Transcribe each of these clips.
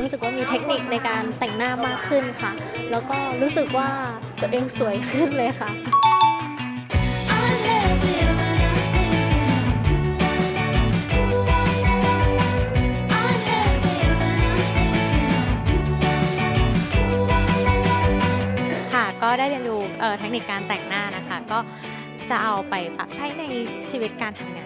รู้สึกว่ามีเทคนิคในการแต่งหน้ามากขึ้นค่ะ แล้วก็รู้สึกว่าตัวเองสวยขึ้นเลยค่ะ ค่ะก็ได้เรียนรู้เอ่อเทคนิคการแต่งหน้านะคะ ก็จะเอาไปปรับใช้ในชีวิตการทำงาน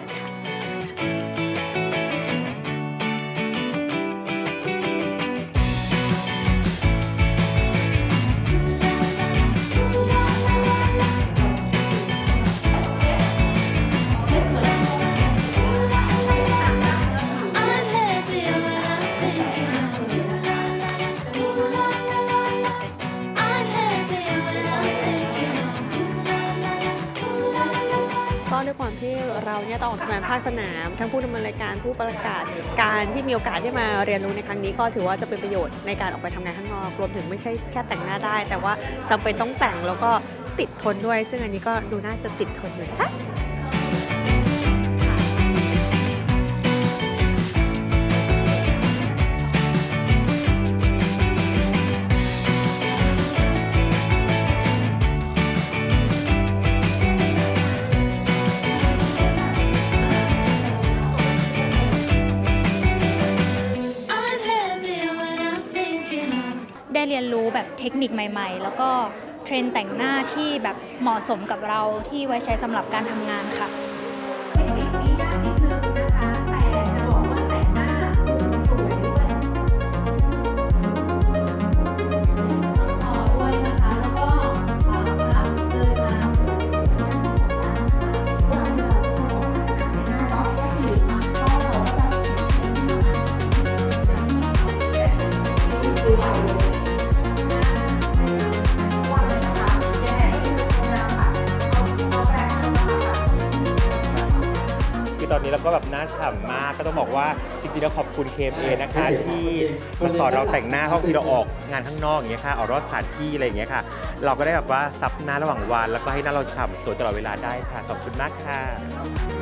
ด้วยความที่เราเนี่ยต้องออกทำงานภาคสนาม ทั้งผู้ดำเนินรายการผู้ประกาศ การที่มีโอกาสได้มาเรียนรู้ในครั้งนี้ก็ถือว่าจะเป็นประโยชน์ในการออกไปทำงานข้างนอกรวมถึงไม่ใช่แค่แต่งหน้าได้ แต่ว่าจำเป็นต้องแต่งแล้วก็ติดทนด้วย ซึ่งอันนี้ก็ดูน่าจะติดทนอยู่นะคะ แบบเทคนิคใหม่ ๆ แล้วก็เทรนด์แต่งหน้าที่แบบเหมาะสมกับเราที่ไว้ใช้สำหรับการทำงานค่ะ ตอนนี้เราก็แบบหน้าฉ่ำมาก ก็ต้องบอกว่าจริงๆแล้วขอบคุณ KMA นะคะ ที่มาสอนเราแต่งหน้าเพราะบางทีเราออกงานข้างนอกอย่างเงี้ยค่ะออกรอบสถานที่อะไรอย่างเงี้ยค่ะ เราก็ได้แบบว่าซับหน้าระหว่างวัน แล้วก็ให้หน้าเราฉ่ำสวยตลอดเวลาได้ค่ะขอบคุณมากค่ะ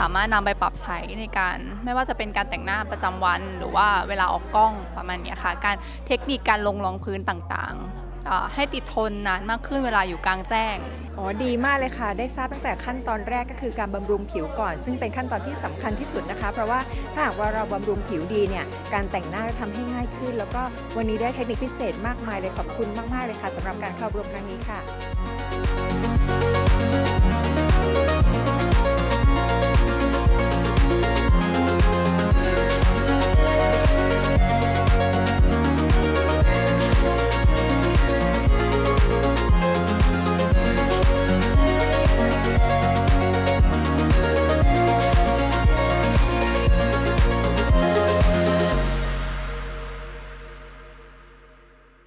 สามารถนำไปปรับใช้ในการไม่ว่าจะเป็นการแต่งหน้าประจำวัน หรือว่าเวลาออกกล้องประมาณนี้ค่ะ การเทคนิคการลงรองพื้นต่างๆ ให้ติดทนนานมากขึ้นเวลาอยู่กลางแจ้งอ๋อดีมากเลยค่ะ ได้ทราบตั้งแต่ขั้นตอนแรกก็คือการบำรุงผิวก่อน ซึ่งเป็นขั้นตอนที่สำคัญที่สุดนะคะ เพราะว่าถ้าหากว่าเราบำรุงผิวดีเนี่ยการแต่งหน้าจะทำให้ง่ายขึ้น แล้วก็วันนี้ได้เทคนิคพิเศษมากมายเลยขอบคุณมากๆเลยค่ะสำหรับการเข้าร่วมครั้งนี้ค่ะ